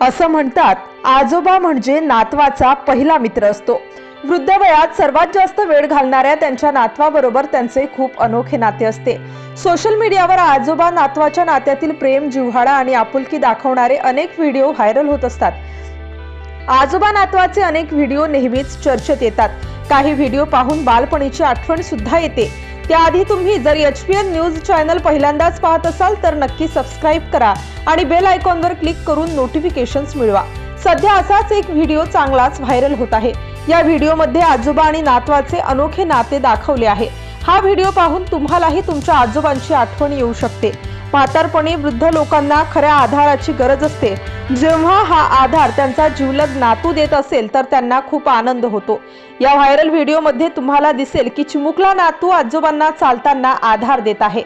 असं म्हणतात आजोबा म्हणजे नातवाचा पहिला मित्र असतो. वृद्ध वयात सर्वात जास्त वेळ घालणाऱ्या त्यांच्या नातवाबरोबर त्यांचे खूप अनोखे नाते असते. सोशल मीडियावर आजोबा नातवाच्या नात्यातील प्रेम जिव्हाळा आणि आपुलकी दाखवणारे अनेक व्हिडिओ व्हायरल होत असतात. आजोबा नातवाचे अनेक व्हिडिओ नेहमीच चर्चेत येतात. काही व्हिडिओ पाहून बालपणीची आठवण सुद्धा येते. त्याआधी तुम्ही जर H P N news channel पहिल्यांदाच पाहत असाल तर नक्की सबस्क्राईब करा आणि बेल आयकॉनवर क्लिक करून नोटिफिकेशन्स मिळवा. सध्या असाच एक व्हिडिओ चांगलाच व्हायरल होत आहे. या व्हिडिओमध्ये आजोबा आणि नातवाचे अनोखे नाते दाखवले आहे. हा व्हिडिओ पाहून तुम्हालाही तुमच्या आजोबांची आठवण येऊ शकते. म्हातारपणी वृद्ध लोकांना खऱ्या आधाराची गरज असते. जेव्हा हा आधार त्यांचा जीवलग नातू देत असेल तर त्यांना खूप आनंद होतो. या व्हायरल व्हिडिओमध्ये तुम्हाला दिसेल की चिमुकला नातू आजोबांना चालताना आधार देत आहे.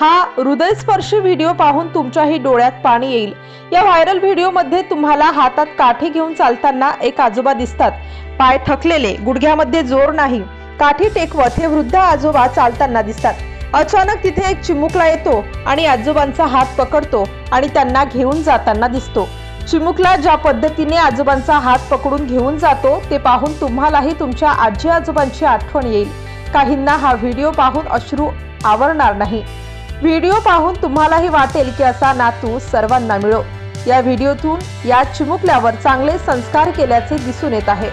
हा हृदयस्पर्शी व्हिडिओ पाहून तुमच्याही डोळ्यात पाणी येईल. या व्हायरल व्हिडिओमध्ये तुम्हाला हातात काठी घेऊन चालताना एक आजोबा दिसतात. पाय थकलेले गुडघ्यामध्ये जोर नाही. काठी टेकवत हे वृद्ध आजोबा चालताना दिसतात. अचानक तिथे एक चिमुकला येतो आणि आजोबांचा हात पकडतो आणि त्यांना घेऊन जाताना दिसतो. चिमुकला ज्या पद्धतीने आजोबांचा हात पकडून घेऊन जातो ते पाहून तुम्हालाही तुमच्या आजी आजोबांची आठवण येईल. काहींना हा व्हिडिओ पाहून अश्रू आवरणार नाही. व्हिडिओ पाहून तुम्हालाही वाटेल की असा नातू सर्वांना मिळो. या व्हिडिओतून या चिमुकल्यावर चांगले संस्कार केल्याचे दिसून येत आहे.